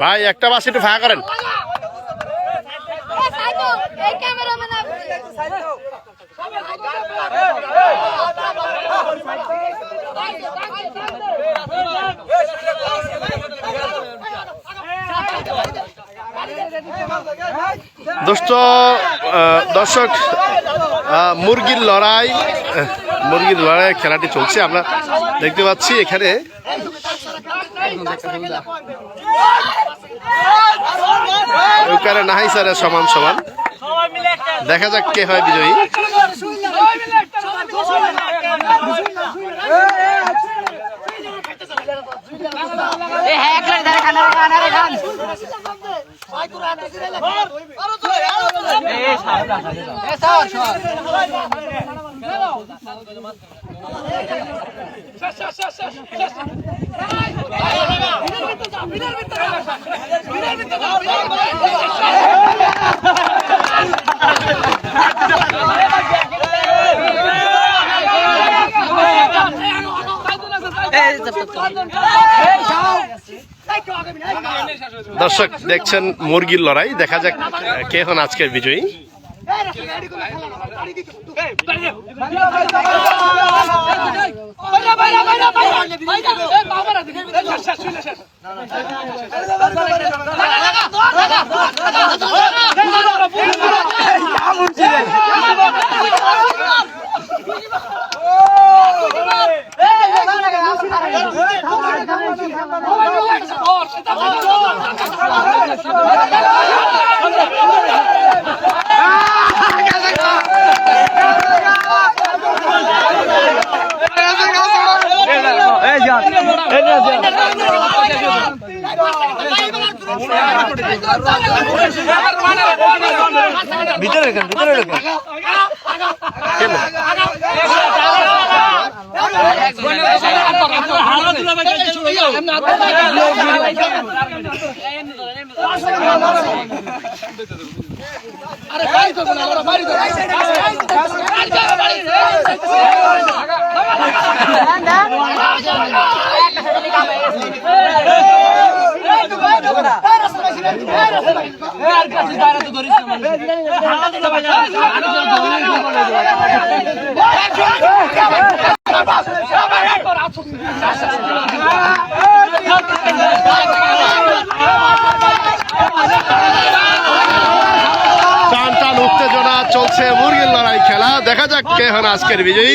ভাই, একটা বাস একটু ফাঁকা করেন। দোস্ত দর্শক মুরগির লড়াই মুরগির লড়াই খেলাটি চলছে। আমরা দেখতে পাচ্ছি এখানে ওখানে নাহাই স্যারের সমান সমান। দেখা যাক কে হয় বিজয়ী। Hey, দর্শক দেখছেন মুরগির লড়াই দেখা যাক কে হন আজকের বিজয়ী ভিতরে ভিতরে আরে বাড়ি তো না আমরা বাড়ি তো আর কাছে দাঁড়াতে টান টান উত্তেজনা চলছে মুরগির লড়াই খেলা। দেখা যাক কে হন আজকের বিজয়ী।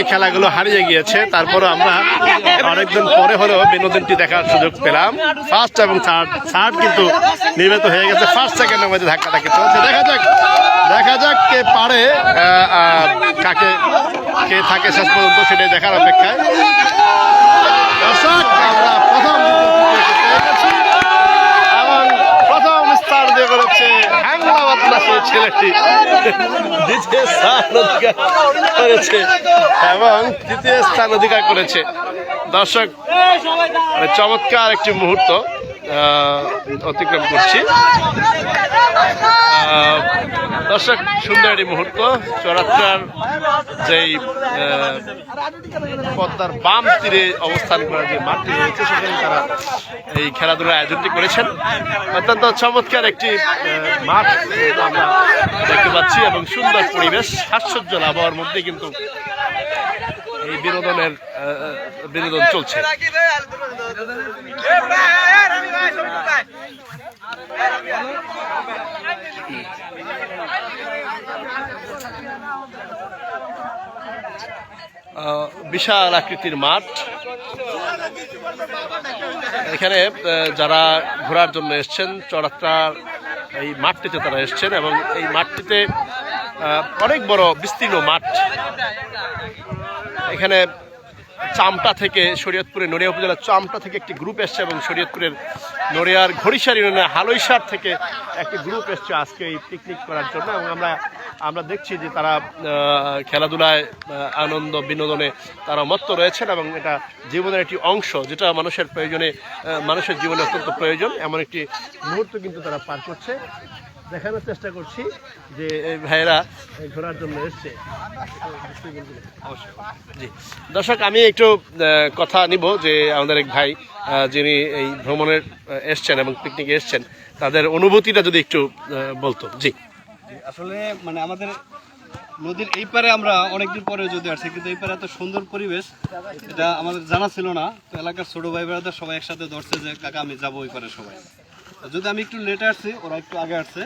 এই খেলাগুলো হারিয়ে গিয়েছে তারপরে আমরা অনেকদিন পরে হলেও বিনোদনটি দেখার সুযোগ পেলাম। ফার্স্ট এবং থার্ড থার্ড কিন্তু নির্মিত হয়ে গেছে। ফার্স্ট সেকেন্ডের মধ্যে ধাক্কা ধাক্কি চলছে। দেখা যাক দেখা যাক কে পারে কাকে, কে থাকে শেষ পর্যন্ত সেটাই দেখার অপেক্ষায়। দর্শক আমরা প্রথম দ্বিতীয় তৃতীয়কে পেয়ে গেছি। এবং প্রথম স্থান দিয়ে হ্যাংলা বাতলা ছেলেটি। দ্বিতীয় স্থান অধিকার করেছে। এবং তৃতীয় স্থান অধিকার করেছে। দর্শক মানে চমৎকার একটি মুহূর্ত। অতিক্রম করছি। দর্শক, সুন্দর একটি মুহূর্ত চড়াত্রার যেই পদ্মার বাম তীরে অবস্থান করা যে মাঠটি রয়েছে, সেখানে তারা এই খেলাধুলার আয়োজনটি করেছেন। অত্যন্ত চমৎকার একটি মাঠ আমরা দেখতে পাচ্ছি, এবং সুন্দর পরিবেশ, হাস্যজ্জ্বল আবহাওয়ার মধ্যে কিন্তু এই বিনোদনের বিনোদন চলছে। বিশাল আকৃতির মাঠ। এখানে যারা ঘোরার জন্য এসছেন, চড়াত্রার এই মাঠটিতে তারা এসছেন এবং এই মাঠটিতে অনেক বড় বিস্তীর্ণ মাঠ। এখানে চামটা থেকে শরীয়তপুরের নড়িয়া উপজেলার চামটা থেকে একটি গ্রুপ এসছে এবং শরীয়তপুরের নড়িয়ার ঘড়িসার ইউনিয়নের হালইসার থেকে একটি গ্রুপ এসছে আজকে এই পিকনিক করার জন্য এবং আমরা আমরা দেখছি যে তারা খেলাধুলায় আনন্দ, বিনোদনে তারা মত্ত রয়েছেন এবং এটা জীবনের একটি অংশ, যেটা মানুষের প্রয়োজনে মানুষের জীবনে অত্যন্ত প্রয়োজন। এমন একটি মুহূর্ত কিন্তু তারা পার করছে। দেখানোর চেষ্টা করছি যে এই ভাইয়েরা এই ঘোরার জন্য এসছে। জি। দর্শক আমি একটু কথা নিব যে আমাদের এক ভাই যিনি এই ভ্রমণের এসছেন এবং পিকনিকে এসছেন তাদের অনুভূতিটা যদি একটু বলতো। জি। আসলে মানে আমাদের নদীর এই পারে আমরা অনেকদিন পরে যদি আসছি কিন্তু এই পারে এত সুন্দর পরিবেশ এটা আমাদের জানা ছিল না। তো এলাকার ছোট ভাই বোনেরা সবাই একসাথে ধরছে যে কাকা আমি যাব ওই পারে সবাই। যদি আমি একটু লেটে আসছি ওরা একটু আগে আসছে।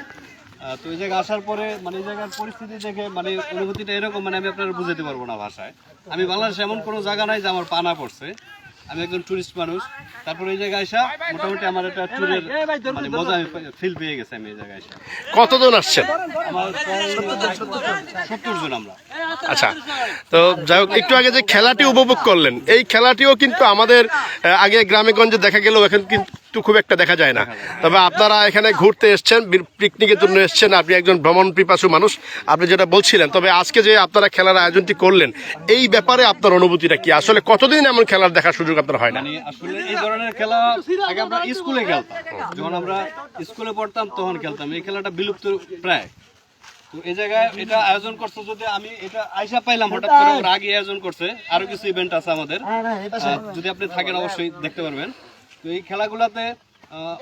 তো এই জায়গায় আসার পরে মানে এই জায়গার পরিস্থিতি দেখে মানে অনুভূতিটা এরকম মানে আমি আপনার বুঝাতে পারব না ভাষায়। আমি বাংলাদেশে এমন কোনো জায়গা নাই যে আমার পানা পড়ছে। আমি একজন টুরিস্ট মানুষ। তারপরে এই জায়গায় আসা মোটামুটি আমার একটা ট্যুরের মানে মজা আমি ফিল পেয়ে গেছে আমি এই জায়গায় এসে কতজন আসছেন? আমার সত্তর জন আমরা। আচ্ছা তো যাই হোক একটু আগে যে খেলাটি উপভোগ করলেন এই খেলাটিও কিন্তু আমাদের আগে গ্রামে গঞ্জে দেখা গেলেও এখন কিন্তু খুব একটা দেখা যায় না। তবে আপনারা এখানে ঘুরতে এসছেন পিকনিকের জন্য এসছেন আপনি একজন ভ্রমণ পিপাসু মানুষ আপনি যেটা বলছিলেন তবে আজকে যে আপনারা খেলার আয়োজনটি করলেন এই ব্যাপারে আপনার অনুভূতিটা কি? আসলে কতদিন এমন খেলার দেখার সুযোগ আপনার হয় না? মানে আসলে এই ধরনের খেলা আগে আমরা স্কুলে খেলতাম যখন আমরা স্কুলে পড়তাম তখন খেলতাম এই খেলাটা বিলুপ্ত প্রায়। তো এই জায়গায় এটা আয়োজন করছে যদি আমি এটা আইসা পাইলাম হঠাৎ করে ওর আগে আয়োজন করছে। আরও কিছু ইভেন্ট আছে আমাদের। যদি আপনি থাকেন অবশ্যই দেখতে পারবেন। তো এই খেলাগুলাতে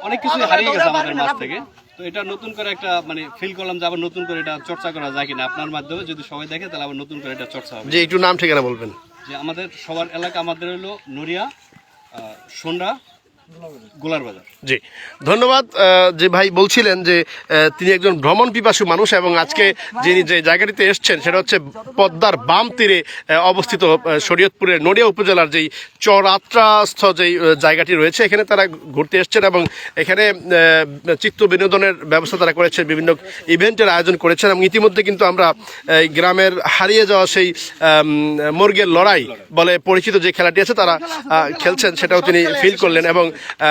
অনেক কিছু হারিয়ে গেছে আমাদের মাছ থেকে। তো এটা নতুন করে একটা মানে ফিল করলাম যে আবার নতুন করে এটা চর্চা করা যায় কিনা আপনার মাধ্যমে। যদি সবাই দেখে তাহলে আবার নতুন করে এটা চর্চা হবে। যে একটু নাম ঠিকানা বলবেন। যে আমাদের সবার এলাকা আমাদের হলো নড়িয়া সোনরা। জি। ধন্যবাদ যে ভাই বলছিলেন যে তিনি একজন ভ্রমণ পিপাসু মানুষ এবং আজকে যিনি যে জায়গাটিতে এসছেন, সেটা হচ্ছে পদ্মার বাম তীরে অবস্থিত শরীয়তপুরের নড়িয়া উপজেলার যেই চরাত্রাস্থ যেই জায়গাটি রয়েছে, এখানে তারা ঘুরতে এসছেন এবং এখানে চিত্ত বিনোদনের ব্যবস্থা তারা করেছেন, বিভিন্ন ইভেন্টের আয়োজন করেছেন এবং ইতিমধ্যে কিন্তু আমরা, এই গ্রামের হারিয়ে যাওয়া সেই মুরগের লড়াই বলে পরিচিত যে খেলাটি আছে, তারা খেলছেন, সেটাও তিনি ফিল করলেন এবং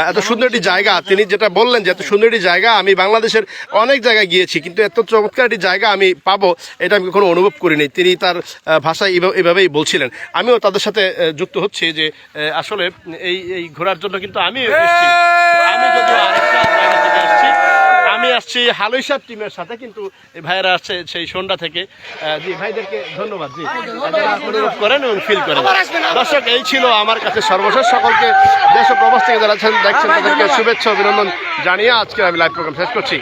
এত সুন্দর একটি জায়গা তিনি যেটা বললেন যে এত সুন্দর একটি জায়গা আমি বাংলাদেশের অনেক জায়গায় গিয়েছি কিন্তু এত চমৎকার একটি জায়গা আমি পাবো এটা আমি কখনো অনুভব করিনি। তিনি তার ভাষায় এভাবে- এভাবেই বলছিলেন। আমিও তাদের সাথে যুক্ত হচ্ছি যে আসলে এই এই ঘোরার জন্য কিন্তু আমি এসেছি। আমি যদিও আরেকটা জায়গা থেকে এসেছি আমি আসছি হালুইসার টিমের সাথে কিন্তু এই ভাইয়েরা আসছে সেই সন্ধ্যা থেকে। জি ভাইদেরকে ধন্যবাদ জি। আপনারা অনুরোধ করেন এবং ফিল করেন। দর্শক এই ছিল আমার কাছে সর্বশেষ। সকলকে দেশ ও প্রবাস থেকে যারা আছেন দেখছেন তাদেরকে শুভেচ্ছা অভিনন্দন জানিয়ে আজকে আমি লাইভ প্রোগ্রাম শেষ করছি।